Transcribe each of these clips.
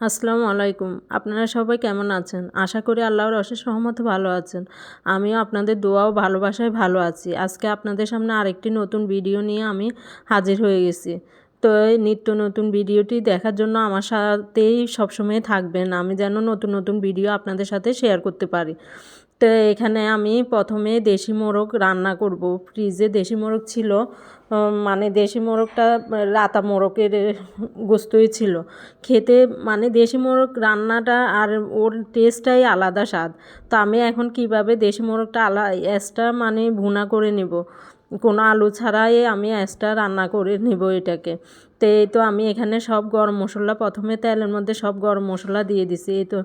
আসসালামু আলাইকুম। আপনারা সবাই কেমন আছেন? আশা করি আল্লাহর অশেষ সহমত ভালো আছেন। আমিও আপনাদের দোয়া ও ভালোবাসায় ভালো আছি। আজকে আপনাদের সামনে আরেকটি নতুন ভিডিও নিয়ে আমি হাজির হয়ে গেছি। তো এই নিত্য নতুন ভিডিওটি দেখার জন্য আমার সাথেই সবসময় থাকবেন। আমি যেন নতুন নতুন ভিডিও আপনাদের সাথে শেয়ার করতে পারি। তো এখানে আমি প্রথমে দেশি মোরগ রান্না করব। ফ্রিজে দেশি মোরগ ছিল মানে দেশি মোরগটা রাতা মোরগের গোস্তই ছিল। খেতে মানে দেশি মোরগ রান্নাটা আর ওর টেস্টটাই আলাদা স্বাদ। তো আমি এখন কীভাবে দেশি মোরগটা আলা, এক্সট্রা মানে ভুনা করে নেব? কোনো আলু ছাড়াই আমি এক্সট্রা রান্না করে নেব এটাকে। তো এই তো আমি এখানে সব গরম মশলা, প্রথমে তেলের মধ্যে সব গরম মশলা দিয়ে দিছি। এই তো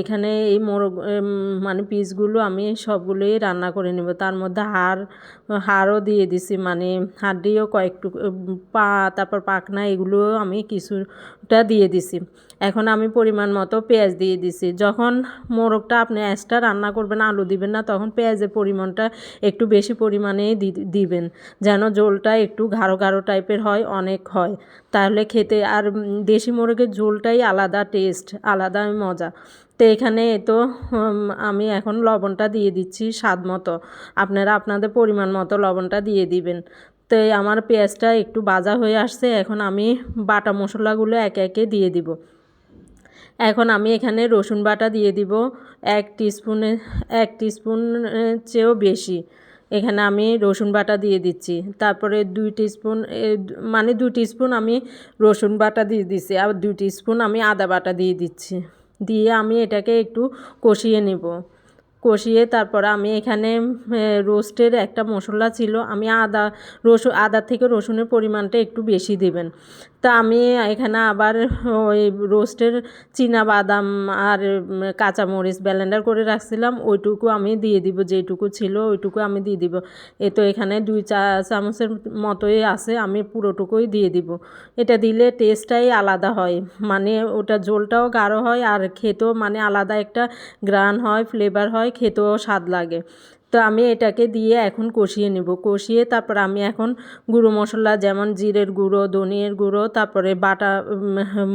এখানে এই মোরগ মানে পিসগুলো আমি সবগুলোই রান্না করে নেব। তার মধ্যে হাড়, হাড়ও দিয়ে দিছি মানে হাড্ডিও কয়েকটু পা, তারপর পাখনা এগুলোও আমি কিছুটা দিয়ে দিছি। এখন আমি পরিমাণ মতো পেঁয়াজ দিয়ে দিছি। যখন মোরগটা আপনি এক্সট্রা রান্না করবেন, আলু দিবেন না, তখন পেঁয়াজের পরিমাণটা একটু বেশি পরিমাণেই দি- দিবেন। যেন ঝোলটা একটু গাঢ় গাঢ় টাইপের হয়, অনেক হয়। তাহলে খেতে আর দেশি মোরগের ঝোলটাই আলাদা টেস্ট, আলাদা মজা। তো এখানে তো আমি এখন লবণটা দিয়ে দিচ্ছি স্বাদ মতো। আপনারা আপনাদের পরিমাণ মতো লবণটা দিয়ে দিবেন। তো আমার পেঁয়াজটা একটু বাজা হয়ে আসছে, এখন আমি বাটা মশলাগুলো একে একে দিয়ে দিব। এখন আমি এখানে রসুন বাটা দিয়ে দিব, এক টিস্পুনে, এক টিস্পুন চেয়েও বেশি। এখানে আমি রসুন বাটা দিয়ে দিচ্ছি। তারপরে দুই টিস্পুন মানে দুই টিস্পুন আমি রসুন বাটা দিয়ে দিচ্ছি আর দুই টিস্পুন আমি আদা বাটা দিয়ে দিচ্ছি। দিয়ে আমি এটাকে একটু কষিয়ে নেব। কষিয়ে তারপর আমি এখানে রোস্টের একটা মশলা ছিল। আমি আদা রসুন, আদা থেকে রসুনের পরিমাণটা একটু বেশি দিবেন। তা আমি এখানে আবার ওই রোস্টের চীনা বাদাম আর কাঁচামরিচ ব্লেন্ডার করে রাখছিলাম। ওইটুকু আমি দিয়ে দিব, যেটুকু ছিল ওইটুকু আমি দিয়ে দিব। এ তো এখানে দুই চা চামচের মতোই আছে, আমি পুরোটুকুই দিয়ে দিব। এটা দিলে টেস্টটাই আলাদা হয় মানে ওটা ঝোলটাও গাঢ় হয় আর খেতেও মানে আলাদা একটা গ্রান হয় ফ্লেভার হয়, খেতেও স্বাদ লাগে। তো আমি এটাকে দিয়ে এখন কষিয়ে নেব। কষিয়ে তারপর আমি এখন গুঁড়ো মশলা যেমন জিরের গুঁড়ো, ধনিয়ার গুঁড়ো, তারপরে বাটা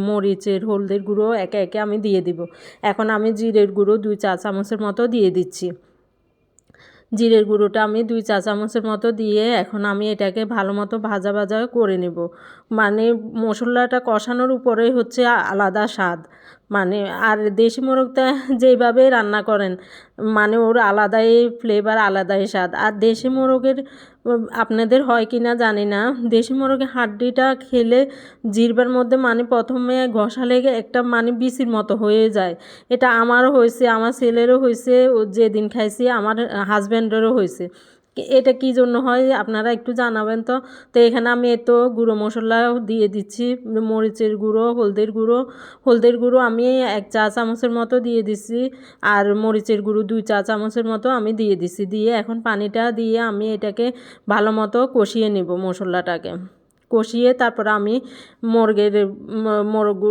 মরিচের, হলদের গুঁড়ো একে একে আমি দিয়ে দিব। এখন আমি জিরের গুঁড়ো দুই চা চামচের মতো দিয়ে দিচ্ছি। জিরের গুঁড়োটা আমি দুই চা চামচের মতো দিয়ে এখন আমি এটাকে ভালো মতো ভাজা ভাজা করে নেব। মানে মশলাটা কষানোর উপরে হচ্ছে আলাদা স্বাদ। মানে আর দেশি মোরগটা যেইভাবে রান্না করেন মানে ওর আলাদাই ফ্লেভার আলাদাই স্বাদ। আর দেশি মোরগের, আপনাদের হয় কি না জানি না, দেশি মোরগের হাড্ডিটা খেলে জিরবার মধ্যে মানে প্রথমে ঘষা লেগে একটা মানে বিচির মতো হয়ে যায়। এটা আমারও হয়েছে, আমার ছেলেরও হয়েছে যেদিন খাইছি, আমার হাজব্যান্ডেরও হয়েছে। এটা কি জন্য হয় আপনারা একটু জানাবেন তো। তো এখানে আমি এ তো গুঁড়ো মশলা দিয়ে দিচ্ছি, মরিচের গুঁড়ো, হলদের গুঁড়ো। হলদের গুঁড়ো আমি এক চা চামচের মতো দিয়ে দিছি আর মরিচের গুঁড়ো দুই চা চামচের মতো আমি দিয়ে দিছি দিয়ে এখন পানিটা দিয়ে আমি এটাকে ভালো মতো কষিয়ে নেব মশলাটাকে। কষিয়ে তারপর আমি মুরগের মোরগ,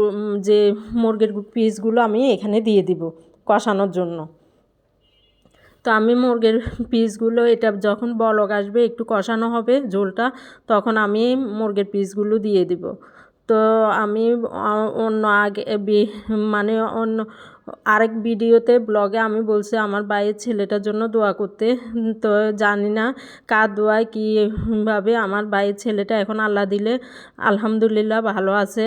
যে মুরগের পিসগুলো আমি এখানে দিয়ে দিব কষানোর জন্য। তো আমি মুরগির পিসগুলো, এটা যখন বলক আসবে, একটু কষানো হবে ঝোলটা, তখন আমি মুরগির পিসগুলো দিয়ে দিব। তো আমি অন্য আগে মানে অন্য আরেক ভিডিওতে, ব্লগে আমি বলছি, আমার বাইয়ের ছেলেটার জন্য দোয়া করতে। তো জানি না কার দোয়ায় কীভাবে আমার বাইয়ের ছেলেটা এখন আল্লাহ দিলে, আলহামদুলিল্লাহ ভালো আছে।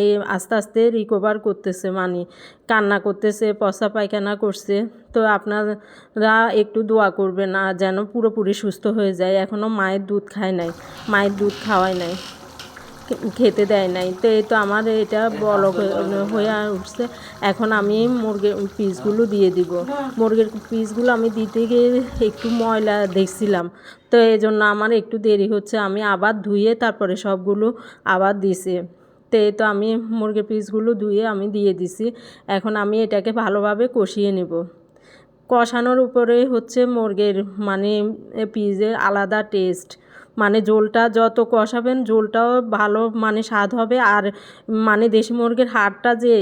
এই আস্তে আস্তে রিকভার করতেছে মানে। কান্না করতেছে, পচা পায়খানা করছে। তো আপনারা একটু দোয়া করবেন আর যেন পুরোপুরি সুস্থ হয়ে যায়। এখনও মায়ের দুধ খায় নাই, মায়ের দুধ খাওয়ায় নাই। খেতে দেয় নাই। তো এই তো আমার এটা বলক হয়ে- উঠছে। এখন আমি মুরগির পিসগুলো দিয়ে দিব। মুরগির পিসগুলো আমি দিতে গিয়ে একটু ময়লা দেখছিলাম। তো এই জন্য আমার একটু দেরি হচ্ছে। আমি আবার ধুয়ে তারপরে সবগুলো আবার দিছি। তো এই তো আমি মুরগির পিসগুলো ধুয়ে আমি দিয়ে দিছি। এখন আমি এটাকে ভালোভাবে কষিয়ে নেব। কষানোর উপরে হচ্ছে মুরগির মানে পিসের আলাদা টেস্ট মানে ঝোলটা যত কষাবেন ঝোলটাও ভালো মানে স্বাদ হবে। আর মানে দেশি মুরগির হাড়টা যে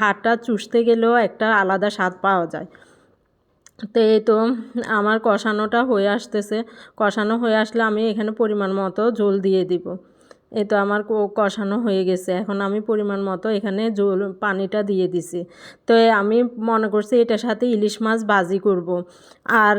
হাড়টা চুষতে গেলেও একটা আলাদা স্বাদ পাওয়া যায়। তো এই তো আমার কষানোটা হয়ে আসতেছে। কষানো হয়ে আসলে আমি এখানে পরিমাণ মতো ঝোল দিয়ে দিব। এই তো আমার কষানো হয়ে গেছে। এখন আমি পরিমাণ মতো এখানে জল, পানিটা দিয়ে দিছি। তো আমি মনে করছি এটার সাথে ইলিশ মাছ ভাজি করব। আর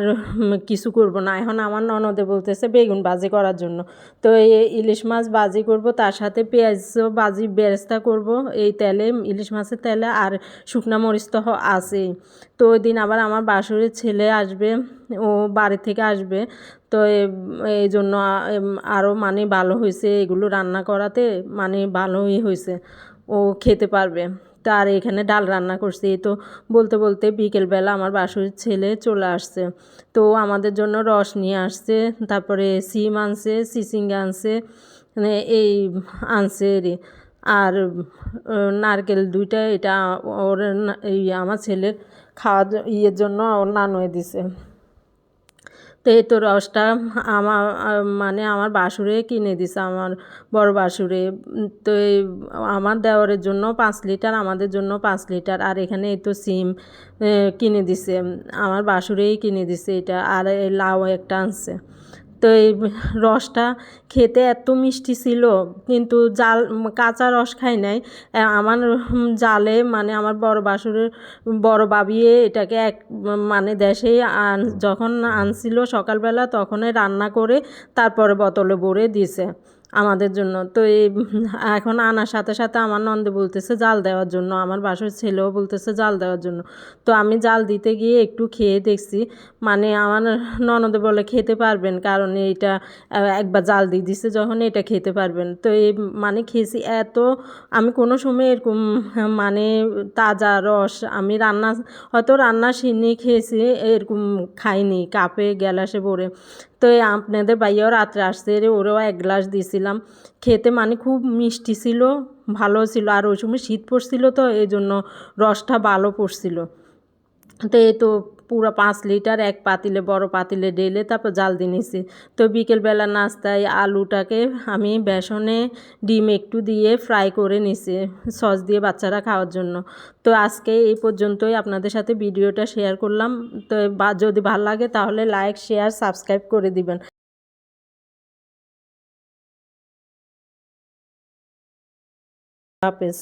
কিছু করব না। এখন আমার ননদে বলতেছে বেগুন ভাজি করার জন্য। তো এই ইলিশ মাছ ভাজি করব, তার সাথে পেঁয়াজও ভাজি বেরেস্তা করব। এই তেলে, ইলিশ মাছের তেলে আর শুকনা মরিচ তো আছেই। তো ওই দিন আবার আমার বাসুরের ছেলে আসবে, ও বাড়ি থেকে আসবে। তো এই জন্য আরও মানে ভালো হয়েছে এগুলো রান্না করাতে মানে ভালোই হয়েছে। ও খেতে পারবে। তো আর এখানে ডাল রান্না করছি। তো বলতে বলতে বিকেলবেলা আমার বাসুর ছেলে চলে আসছে। তো আমাদের জন্য রস নিয়ে আসছে, তারপরে সিম আনছে, সিসিঙ্গা আনছে মানে এই আনছে আর নারকেল দুইটা, এটা ওর এই আমার ছেলের খাওয়ার জ- ইয়ের জন্য ওর নানুয়ে দিছে। তো এই তো রসটা আমার মানে আমার বাসুরে কিনে দিছে, আমার বড় বাসুরে। তো আমার দেওয়ারের জন্য পাঁচ লিটার, আমাদের জন্য পাঁচ লিটার। আর এখানে এই তো সিম কিনে দিছে। আমার বাসুরেই কিনে দিছে এটা, আর এই লাউ একটা আনছে। তো এই রসটা খেতে এত মিষ্টি ছিল, কিন্তু জাল, কাঁচা রস খাই নাই। আমার জালে মানে আমার বড় বাসুরের, বড় বাবিয়ে এটাকে এক মানে দেশে আন, যখন আনছিল সকালবেলা তখনই রান্না করে তারপরে বোতলে ভরে দিয়েছে আমাদের জন্য। তো এই এখন আনার সাথে সাথে আমার নন্দে বলতেছে, জাল দেওয়ার জন্য। আমার বাসার ছেলেও বলতেছে, জাল দেওয়ার জন্য। তো আমি জাল দিতে গিয়ে একটু খেয়ে দেখছি। মানে আমার ননদে বলে, খেতে পারবেন। কারণ এইটা একবার জাল দিয়ে দিছে যখন এটা খেতে পারবেন। তো এই মানে খেয়েছি এত, আমি কোনো সময় এরকম মানে তাজা রস, আমি রান্না, হয়তো রান্না সিনি খেয়েছি, এরকম খাইনি, কাপে গ্যালাসে ভরে। তো আপনাদের ভাইয়াও রাত্রে আসছে রে ওরাও এক গ্লাস দিয়েছিলাম খেতে মানে খুব মিষ্টি ছিল, ভালো ছিল, আর ওই সময় শীত পড়ছিল তো এই জন্য রসটা ভালো পড়ছিল। তো এই তো পুরো পাঁচ লিটার, এক পাতিলে, বড় পাতিলে ঢেলে তারপর জাল দিয়ে নিছি। তো বিকেলবেলা নাস্তায় আলুটাকে আমি বেসনে ডিম একটু দিয়ে ফ্রাই করে নিছি সস দিয়ে বাচ্চারা খাওয়ার জন্য। তো আজকে এই পর্যন্তই, আপনাদের সাথে ভিডিওটা শেয়ার করলাম। তো যদি ভালো লাগে তাহলে লাইক শেয়ার সাবস্ক্রাইব করে দিবেন। হাফেজ।